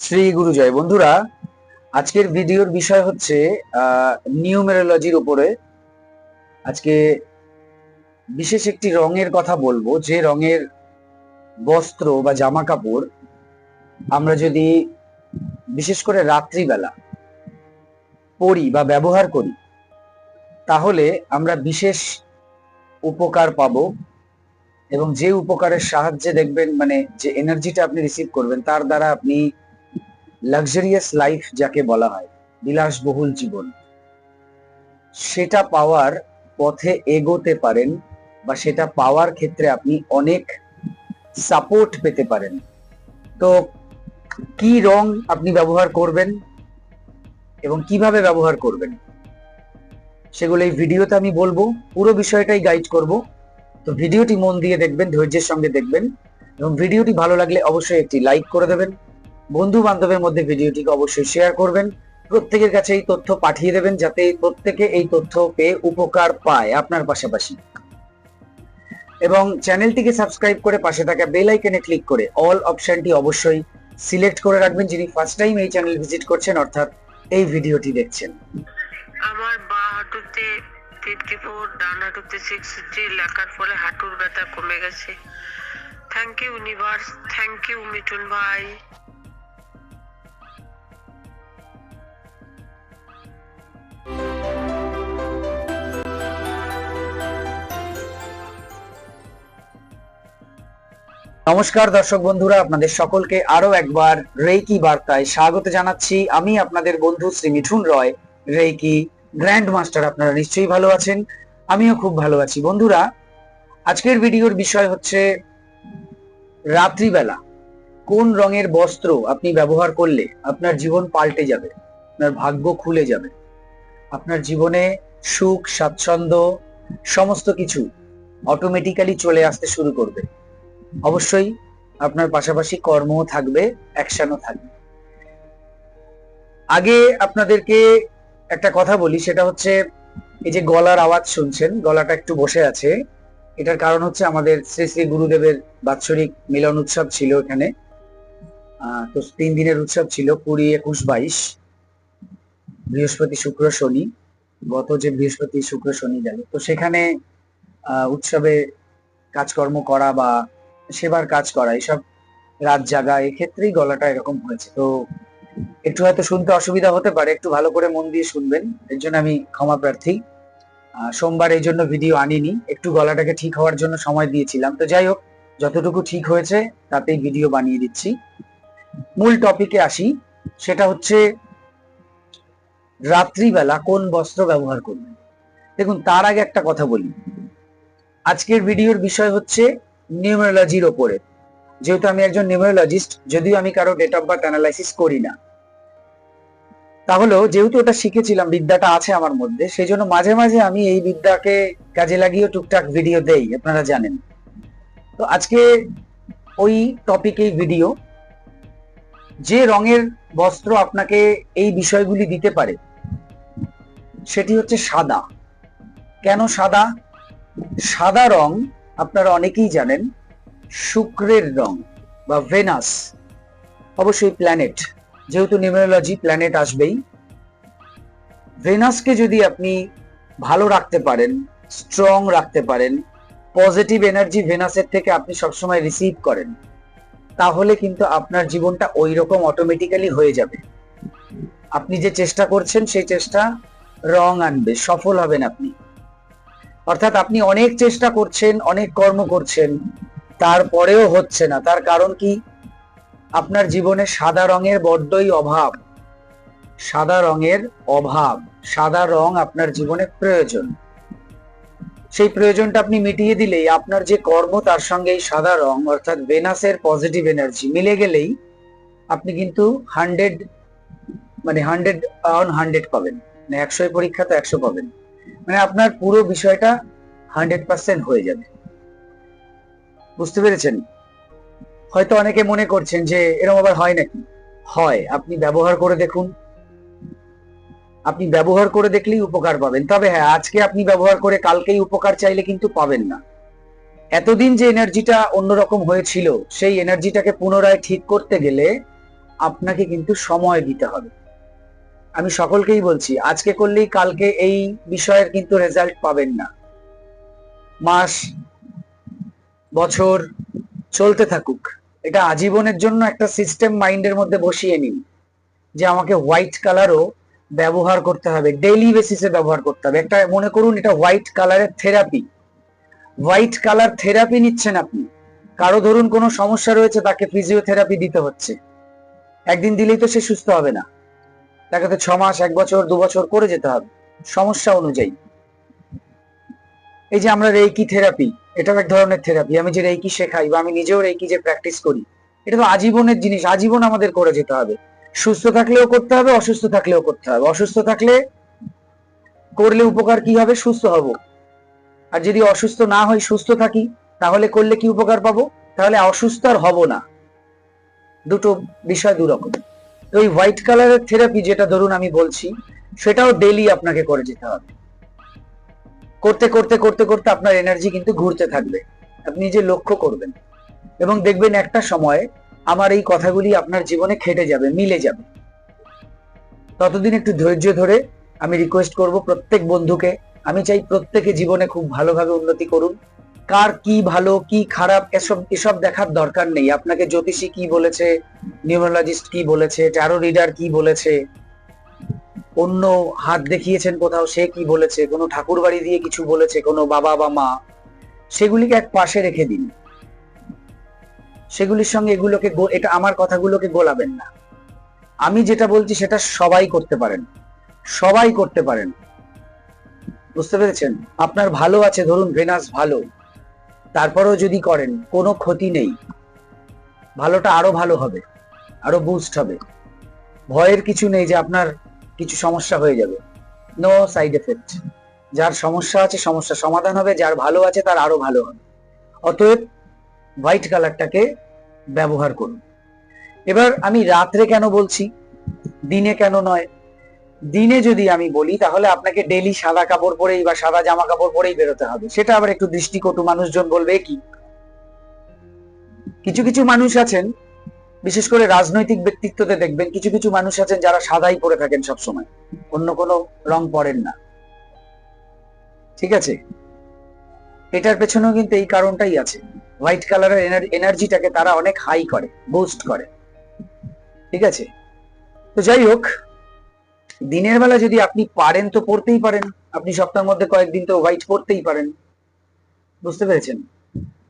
শ্রী গুরুজয় বন্ধুরা, আজকের ভিডিওর বিষয় হচ্ছে নিউমেরোলজির উপরে আজকে বিশেষ একটি রঙের কথা বলব। যে রঙের বস্ত্র বা জামা কাপড় আমরা যদি বিশেষ করে রাত্রিবেলা পরি বা ব্যবহার করি, তাহলে আমরা বিশেষ উপকার পাবো এবং যে উপকারের সাহায্যে দেখবেন মানে যে এনার্জিটা আপনি রিসিভ করবেন, তার দ্বারা আপনি লাক্সারিয়াস লাইফ যাকে বলা হয়, বিলাসবহুল জীবন। সেটা পাওয়ার পথে এগোতে পারেন বা সেটা পাওয়ার ক্ষেত্রে আপনি অনেক সাপোর্ট পেতে পারেন। তো কি রং আপনি ব্যবহার করবেন এবং কীভাবে ব্যবহার করবেন? সেগুলো এই ভিডিওতে আমি বলব, পুরো বিষয়টাই গাইড করব। তো ভিডিওটি মন দিয়ে দেখবেন, ধৈর্যের সঙ্গে দেখবেন এবং ভিডিওটি ভালো লাগলে অবশ্যই একটি লাইক করে দেবেন। বন্ধু বান্ধবের মধ্যে ভিডিওটিকে অবশ্যই শেয়ার করবেন। প্রত্যেকের কাছে এই তথ্য পাঠিয়ে দেবেন যাতে প্রত্যেকে এই তথ্য পেয়ে উপকার পায় আপনার পাশাপাশি। এবং চ্যানেলটিকে সাবস্ক্রাইব করে পাশে থাকা বেল আইকনে ক্লিক করে অল অপশনটি অবশ্যই সিলেক্ট করে রাখবেন যিনি ফার্স্ট টাইম এই চ্যানেল ভিজিট করছেন, অর্থাৎ এই ভিডিওটি দেখছেন। আমার বা হাঁটুতে ফিফটি ফোর ডান হাঁটুতে সিক্সটি লেখার ফলে হাঁটুর ব্যথা কমে গেছে। Thank you universe thank you Mithun ভাই। নমস্কার দর্শক বন্ধুরা, আপনাদের সকলকে আরও একবার রেইকি বার্তায় স্বাগত জানাচ্ছি। আমি আপনাদের বন্ধু Shri Mithun Roy, reiki grand master আপনারা নিশ্চয়ই ভালো আছেন, আমিও খুব ভালো আছি। বন্ধুরা, আজকের ভিডিওর বিষয় হচ্ছে রাত্রিবেলা কোন রঙের বস্ত্র আপনি ব্যবহার করলে আপনার জীবন পাল্টে যাবে, আপনার ভাগ্য খুলে যাবে, আপনার জীবনে সুখ, স্বাচ্ছন্দ্য, সমস্ত কিছু অটোমেটিক্যালি চলে আসতে শুরু করবে। অবশ্যই আপনার পাশাপাশি কর্মও থাকবে অ্যাকশনও থাকবে। আগে আপনাদেরকে একটা কথা বলি, সেটা হচ্ছে এই যে গলার আওয়াজ শুনছেন, গলাটা একটু বসে আছে। এটার কারণ হচ্ছে আমাদের শ্রী শ্রী গুরুদেবের বাৎসরিক মিলন উৎসব ছিল এখানে। তো তিন দিনের উৎসব ছিল, কুড়ি একুশ বাইশ, বৃহস্পতি, শুক্র, শনি। গত যে বৃহস্পতি, শুক্র, শনি গেল। তো সেখানে উৎসবে কাজকর্ম করা বা সেবার কাজ করা, এসব রাত জাগা, এক্ষেত্রেই গলাটা এরকম হয়েছে। তো একটু হয়তো শুনতে অসুবিধা হতে পারে, একটু ভালো করে মন দিয়ে শুনবেন, এর জন্য আমি ক্ষমা প্রার্থী। সোমবার এই জন্য ভিডিও আনিনি, একটু গলাটাকে ঠিক হওয়ার জন্য সময় দিয়েছিলাম। তো যাই হোক, যতটুকু ঠিক হয়েছে, তাতেই ভিডিও বানিয়ে দিচ্ছি। মূল টপিকে আসি, সেটা হচ্ছে রাত্রিবেলা কোন বস্ত্র ব্যবহার করবেন? দেখুন, তার আগে একটা কথা বলি। আজকের ভিডিওর বিষয় হচ্ছে নিউমেরোলজির ওপরে। যেহেতু আমি একজন নিউমেরোলজিস্ট যদিও আমি কারও ডেট অফ বার্থ অ্যানালাইসিস করি না। তাহলেও যেহেতু ওটা শিখেছিলাম, বিদ্যাটা আছে আমার মধ্যে সেই জন্য মাঝে মাঝে আমি এই বিদ্যাকে কাজে লাগিয়ে টুকটাক ভিডিও দেই, আপনারা জানেন। তো আজকে ওই টপিকেই ভিডিও যে রঙের বস্ত্র আপনাকে এই বিষয়গুলি দিতে পারে, সেটি হচ্ছে সাদা। কেন সাদা? সাদা রং আপনারা অনেকেই জানেন, শুক্রের রং বা ভেনাস অবশ্যই প্ল্যানেট যেহেতু নিউমেরোলজি প্ল্যানেট আসবেই, ভেনাসকে যদি আপনি ভালো রাখতে পারেন স্ট্রং রাখতে পারেন পজিটিভ এনার্জি ভেনাসের থেকে আপনি সবসময় রিসিভ করেন, তাহলে কিন্তু আপনার জীবনটা ওই রকম অটোমেটিক্যালি হয়ে যাবে। আপনি যে চেষ্টা করছেন, সেই চেষ্টা রং আনবে, সফল হবেন আপনি। অর্থাৎ আপনি অনেক চেষ্টা করছেন, অনেক কর্ম করছেন, তারপরেও হচ্ছে না। তার কারণ কি? আপনার জীবনে সাদা রঙের বড্ডই অভাব। সাদা রঙের অভাব। সাদা রং আপনার জীবনে প্রয়োজন। সেই প্রয়োজনটা আপনি মিটিয়ে দিলেই আপনার যে কর্ম, তার সঙ্গে এই সাদা রং, অর্থাৎ ভেনাসের পজিটিভ এনার্জি মিলে গেলেই আপনি কিন্তু হান্ড্রেড মানে হান্ড্রেড অন হান্ড্রেড পাবেন। মানে একশোয় পরীক্ষা তো একশো পাবেন। মানে আপনার পুরো বিষয়টা হান্ড্রেড পার্সেন্ট হয়ে যাবে। বুঝতে পেরেছেন? হয়তো অনেকে মনে করছেন যে এরকম আবার হয় নাকি? হয়, আপনি ব্যবহার করে দেখুন। আপনি ব্যবহার করে দেখলেই উপকার পাবেন। তবে হ্যাঁ আজকে আপনি ব্যবহার করে কালকেই উপকার চাইলে কিন্তু পাবেন না। এতদিন যে এনার্জিটা অন্যরকম হয়েছিল, সেই এনার্জিটাকে পুনরায় ঠিক করতে গেলে আপনাকে কিন্তু সময় দিতে হবে। আমি সকলকেই বলছি, আজকে করলেই কালকে এই বিষয়ের কিন্তু রেজাল্ট পাবেন না। মাস, বছর, চলতে থাকুক। এটা আজীবনের জন্য একটা সিস্টেম মাইন্ডের মধ্যে বসিয়ে নিন যে আমাকে হোয়াইট কালারও ব্যবহার করতে হবে ডেইলি বেসিসে ব্যবহার করতে হবে। একটা মনে করুন, এটা হোয়াইট কালারের থেরাপি হোয়াইট কালার থেরাপি নিচ্ছেন আপনি। কারও ধরুন কোনো সমস্যা রয়েছে, তাকে ফিজিওথেরাপি দিতে হচ্ছে। একদিন দিলেই তো সে সুস্থ হবে না। তাকে তো ছ মাস এক বছর, দু বছর করে যেতে হবে। সমস্যা অনুযায়ী। এই যে আমরা রেইকি থেরাপি, এটাও এক ধরনের থেরাপি। আমি যে রেকি শেখাই বা আমি নিজেও রেইকি যে প্র্যাকটিস করি, এটা তো আজীবনের জিনিস, আজীবন আমাদের করে যেতে হবে। সুস্থ থাকলেও করতে হবে, অসুস্থ থাকলেও করতে হবে। অসুস্থ থাকলে করলে উপকার কি হবে? সুস্থ হব। আর যদি অসুস্থ না হই, সুস্থ থাকি, তাহলে করলে কি উপকার পাবো? তাহলে অসুস্থ আর হব না। দুটো বিষয় দুরকম। তো ওই হোয়াইট কালারের থেরাপি যেটা ধরুন আমি বলছি, সেটাও ডেলি আপনাকে করে যেতে হবে। করতে করতে করতে করতে আপনার এনার্জি কিন্তু ঘুরতে থাকবে। আপনি যে লক্ষ্য করবেন। এবং দেখবেন একটা সময় আমার এই কথাগুলি আপনার জীবনে খেটে যাবে, মিলে যাবে। ততদিন একটু ধৈর্য ধরে আমি রিকোয়েস্ট করব প্রত্যেক বন্ধুকে, আমি চাই প্রত্যেকে জীবনে খুব ভালোভাবে উন্নতি করুন। কার কি ভালো, কি খারাপ, এসব এসব দেখার দরকার নেই। আপনাকে জ্যোতিষী কি বলেছে, নিউমোলজিস্ট কি বলেছে ট্যারো রিডার কি বলেছে, অন্য হাত দেখিয়েছেন কোথাও, সে কি বলেছে, কোনো ঠাকুর বাড়ি দিয়ে কিছু বলেছে, কোনো বাবা বা মা, সেগুলিকে এক পাশে রেখে দিন। সেগুলির সঙ্গে এগুলোকে এটা আমার কথাগুলোকে গোলাবেন না। আমি যেটা বলছি সেটা সবাই করতে পারেন। সবাই করতে পারেন। বুঝতে পেরেছেন? আপনার ভালো আছে, ধরুন ভেনাস ভালো। তারপরেও যদি করেন, কোনো ক্ষতি নেই। ভালোটা আরও ভালো হবে, আরও বুস্ট হবে। ভয়ের কিছু নেই যে আপনার কিছু সমস্যা হয়ে যাবে। নো সাইড এফেক্ট যার সমস্যা আছে, সমস্যা সমাধান হবে, যার ভালো আছে, তার আরও ভালো হবে। অতএব হোয়াইট কালারটাকে ব্যবহার করুন। এবার আমি রাত্রে কেন বলছি, দিনে কেন নয় দিনে যদি আমি বলি, তাহলে আপনাকে ডেলি সাদা কাপড় পরেই বা সাদা জামা কাপড় পরেই বেরোতে হবে। সেটা আবার একটু দৃষ্টিকটু মানুষজন বলবে কি? কিছু কিছু মানুষ আছেন, বিশেষ করে রাজনৈতিক ব্যক্তিত্বতে দেখবেন, কিছু কিছু মানুষ আছেন যারা সাদাই পরে থাকেন সব সময় অন্য কোনো রং পরেন না। ঠিক আছে? এটার পেছনেও কিন্তু এই কারণটাই আছে। হোয়াইট কালারের এনার্জিটাকে তারা অনেক হাই করে, বুস্ট করে। ঠিক আছে? তো যাই হোক দিনের বেলা যদি আপনি পারেন তো পড়তেই পারেন। আপনি সপ্তাহের মধ্যে কয়েকদিন তো হোয়াইট পড়তেই পারেন। বুঝতে পেরেছেন?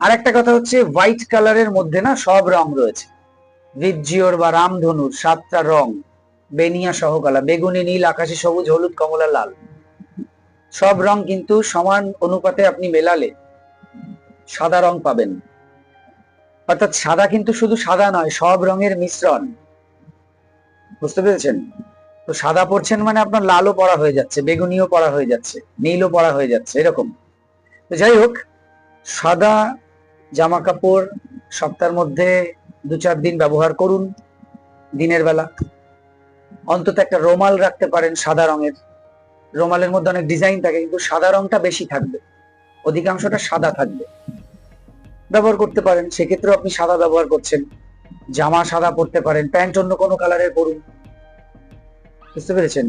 আর একটা কথা হচ্ছে হোয়াইট কালারের মধ্যে না সব রং রয়েছে। ভিজিওর বা রামধনুর সাতটা রং। বেনিয়া সহকালা, বেগুনি, নীল, আকাশি, সবুজ, হলুদ, কমলা, লাল। সব রং কিন্তু সমান অনুপাতে আপনি মেলালে সাদা রং পাবেন। অর্থাৎ সাদা কিন্তু শুধু সাদা নয়, সব রঙের মিশ্রণ। বুঝতে পেরেছেন? তো সাদা পড়ছেন মানে আপনার লালও পড়া হয়ে যাচ্ছে, বেগুনিও পড়া হয়ে যাচ্ছে, নীলও পড়া হয়ে যাচ্ছে, এরকম। তো যাই হোক, সাদা জামা কাপড় সপ্তাহের মধ্যে দু চার দিন ব্যবহার করুন, দিনের বেলা। অন্তত একটা রোমাল রাখতে পারেন সাদা রঙের। রোমালের মধ্যে অনেক ডিজাইন থাকে, কিন্তু সাদা রংটা বেশি থাকবে। অধিকাংশটা সাদা থাকবে। ব্যবহার করতে পারেন, সেক্ষেত্রেও আপনি সাদা ব্যবহার করছেন। জামা সাদা পরতে পারেন, প্যান্ট অন্য কোনো কালারের পরুন। বুঝতে পেরেছেন?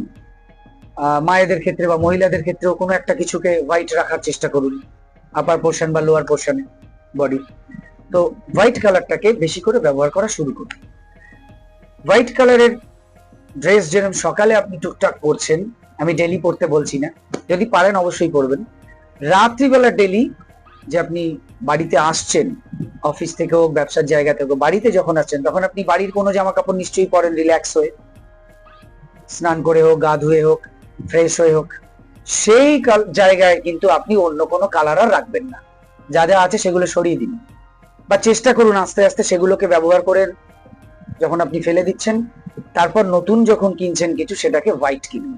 মায়েদের ক্ষেত্রে বা মহিলাদের ক্ষেত্রেও কোনো একটা কিছুকে হোয়াইট রাখার চেষ্টা করুন আপার পোর্শন বা লোয়ার পোর্শনে বডি তো হোয়াইট কালারটাকে বেশি করে ব্যবহার করা শুরু করুন। হোয়াইট কালারের ড্রেস যেরকম সকালে আপনি টুকটাক পরছেন আমি ডেলি পরতে বলছি না যদি পারেন অবশ্যই পরবেন। রাত্রিবেলা ডেলি যে আপনি বাড়িতে আসছেন অফিস থেকে হোক ব্যবসার জায়গা থেকে হোক, বাড়িতে যখন আসছেন তখন আপনি বাড়ির কোনো জামা কাপড় নিশ্চয়ই পরেন রিল্যাক্স হয়ে। স্নান করে হোক, গা ধুয়ে হোক ফ্রেশ হয়ে হোক, সেই জায়গায় কিন্তু আপনি অন্য কোনো কালার আর রাখবেন না। যা যা আছে সেগুলো সরিয়ে দিন। বা চেষ্টা করুন আস্তে আস্তে সেগুলোকে ব্যবহার করে যখন আপনি ফেলে দিচ্ছেন, তারপর নতুন যখন কিনছেন কিছু, সেটাকে হোয়াইট কিনুন।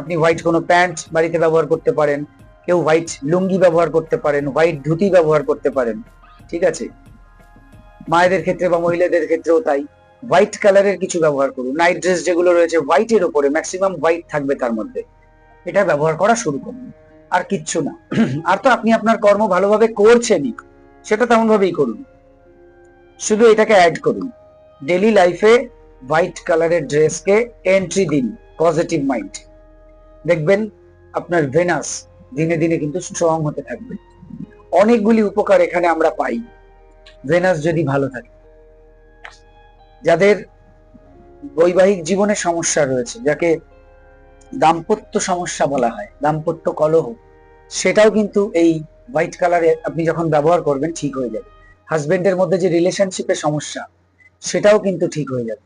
আপনি হোয়াইট কোনো প্যান্ট বাড়িতে ব্যবহার করতে পারেন, কেউ হোয়াইট লুঙ্গি ব্যবহার করতে পারেন হোয়াইট ধুতি ব্যবহার করতে পারেন, ঠিক আছে? মায়েদের ক্ষেত্রে বা মহিলাদের ক্ষেত্রেও তাই। হোয়াইট কালারের কিছু ব্যবহার করুন। নাইট ড্রেস যেগুলো রয়েছে হোয়াইটের উপরে ম্যাক্সিমাম হোয়াইট থাকবে তার মধ্যে। এটা ব্যবহার করা শুরু করুন। আর কিচ্ছু না। আর তো আপনি আপনার কর্ম ভালোভাবে করছেনই। সেটা তেমন ভাবেই করুন। শুধু এটাকে অ্যাড করুন। ডেলি লাইফে হোয়াইট কালারের ড্রেসকে এন্ট্রি দিন। পজিটিভ মাইন্ড দেখবেন আপনার ভেনাস দিনে দিনে কিন্তু স্ট্রং হতে থাকবে। অনেকগুলি উপকার এখানে আমরা পাই। ভেনাস যদি ভালো থাকে যাদের বৈবাহিক জীবনে সমস্যা রয়েছে, যাকে দাম্পত্য সমস্যা বলা হয়, দাম্পত্য কলহ, সেটাও কিন্তু এই হোয়াইট কালারে আপনি যখন ব্যবহার করবেন, ঠিক হয়ে যাবে। হাজবেন্ডের মধ্যে যে রিলেশনশিপের সমস্যা, সেটাও কিন্তু ঠিক হয়ে যাবে।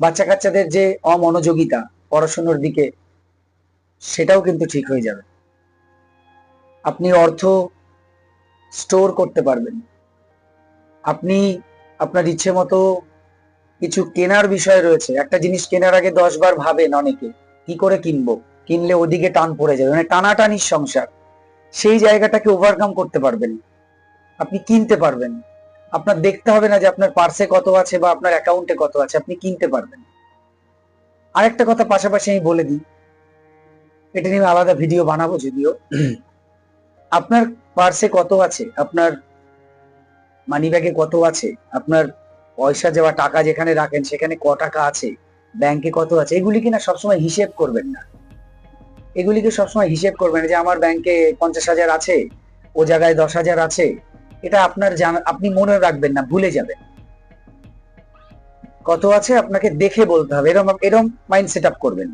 বাচ্চা কাচ্চাদের যে অমনোযোগিতা, পড়াশোনার দিকে, সেটাও কিন্তু ঠিক হয়ে যাবে। আপনি অর্থ স্টোর করতে পারবেন। আপনি আপনার ইচ্ছে মতো কিছু কেনার বিষয় রয়েছে। একটা জিনিস কেনার আগে দশ বার ভাবেন অনেকে, কি করে কিনবো? কিনলে ওদিকে টান পড়ে যাবে মানে টানাটানির সংসার। সেই জায়গাটাকে ওভারকাম করতে পারবেন। আপনি কিনতে পারবেন। আপনার দেখতে হবে না যে আপনার পার্সে কত আছে বা আপনার অ্যাকাউন্টে কত আছে, আপনি কিনতে পারবেন। আরেকটা কথা পাশাপাশি আমি বলে দিই, এটা নিয়ে আলাদা ভিডিও বানাবো যদিও। আপনার পার্সে কত আছে, আপনার মানি ব্যাগে কত আছে, আপনার পয়সা যাওয়া টাকা যেখানে রাখেন, সেখানে ক টাকা আছে? ব্যাংকে কত আছে? এগুলি কিনা সবসময় হিসেব করবেন না। এগুলিকে সবসময় হিসেব করবেন? যে আমার ব্যাংকে পঞ্চাশ হাজার আছে, ও জায়গায় দশ হাজার আছে, এটা আপনার আপনি মনে রাখবেন না, ভুলে যাবেন। কত আছে আপনাকে দেখে বলতে হবে এরকম এরকম মাইন্ড সেট আপ করবেন।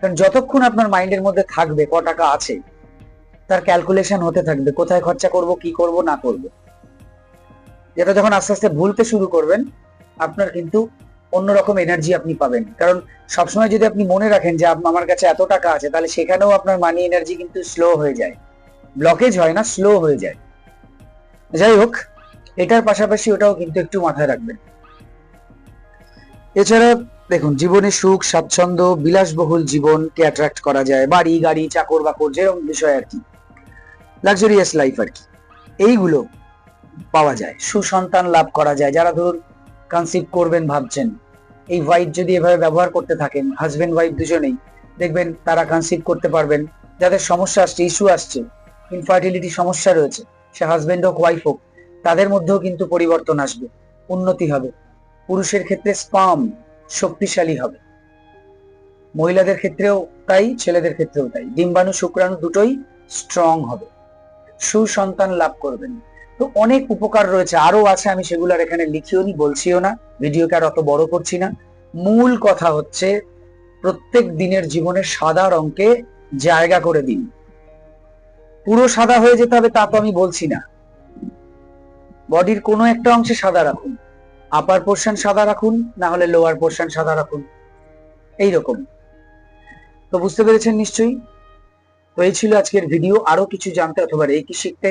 কারণ যতক্ষণ আপনার মাইন্ডের মধ্যে থাকবে, ক টাকা আছে, তার ক্যালকুলেশন হতে থাকবে, কোথায় খরচা করব, কি করব, না করব। যেটা যখন আস্তে আস্তে ভুলতে শুরু করবেন, আপনার কিন্তু অন্যরকম এনার্জি আপনি পাবেন। কারণ সবসময় যদি আপনি মনে রাখেন যে আমার কাছে এত টাকা আছে, তাহলে সেখানেও আপনার মানি এনার্জি কিন্তু স্লো হয়ে যায়। ব্লকেজ হয় না স্লো হয়ে যায়। যাই হোক, এটার পাশাপাশি ওটাও কিন্তু একটু মাথায় রাখবেন। এছাড়া দেখুন, জীবনে সুখ, স্বাচ্ছন্দ্য, বিলাসবহুল জীবনকে অ্যাট্রাক্ট করা যায়। বাড়ি, গাড়ি চাকর বাকর যেরকম বিষয় আর কি। লাক্সারিয়াস লাইফ আর কি। এইগুলো পাওয়া যায়, সুসন্তান লাভ করা যায়। যারা ধরুন কনসিভ করবেন, ভাবছেন, এই হোয়াইট যদি এভাবে ব্যবহার করতে থাকেন হাজবেন্ড ওয়াইফ দুজনেই, দেখবেন তারা কনসিভ করতে পারবেন। যাদের সমস্যা আসছে ইস্যু আসছে ইনফার্টিলিটি সমস্যা রয়েছে, সে হাজবেন্ড হোক ওয়াইফ হোক, তাদের মধ্যেও কিন্তু পরিবর্তন আসবে, উন্নতি হবে। পুরুষের ক্ষেত্রে স্পাম শক্তিশালী হবে। মহিলাদের ক্ষেত্রেও তাই, ছেলেদের ক্ষেত্রেও তাই। ডিম্বাণু, শুক্রাণু দুটোই স্ট্রং হবে। সুসন্তান লাভ করবেন। তো অনেক উপকার রয়েছে। আরও আছে, আমি সেগুলো আর এখানে লিখিও নি, বলছিও না। ভিডিওকে আর অত বড় করছি না। মূল কথা হচ্ছে, প্রত্যেক দিনের জীবনে সাদা রঙকে জায়গা করে দিন। পুরো সাদা হয়ে যেতে হবে তা তো আমি বলছি না। বডির কোনো একটা অংশে সাদা রাখুন। আপার পোর্শন সাদা রাখুন, না হলে লোয়ার পোর্শন সাদা রাখুন। এই রকম তো বুঝতে পেরেছেন নিশ্চয়ই? তো এই ছিল আজকের ভিডিও। আরও কিছু জানতে অথবা রেকি শিখতে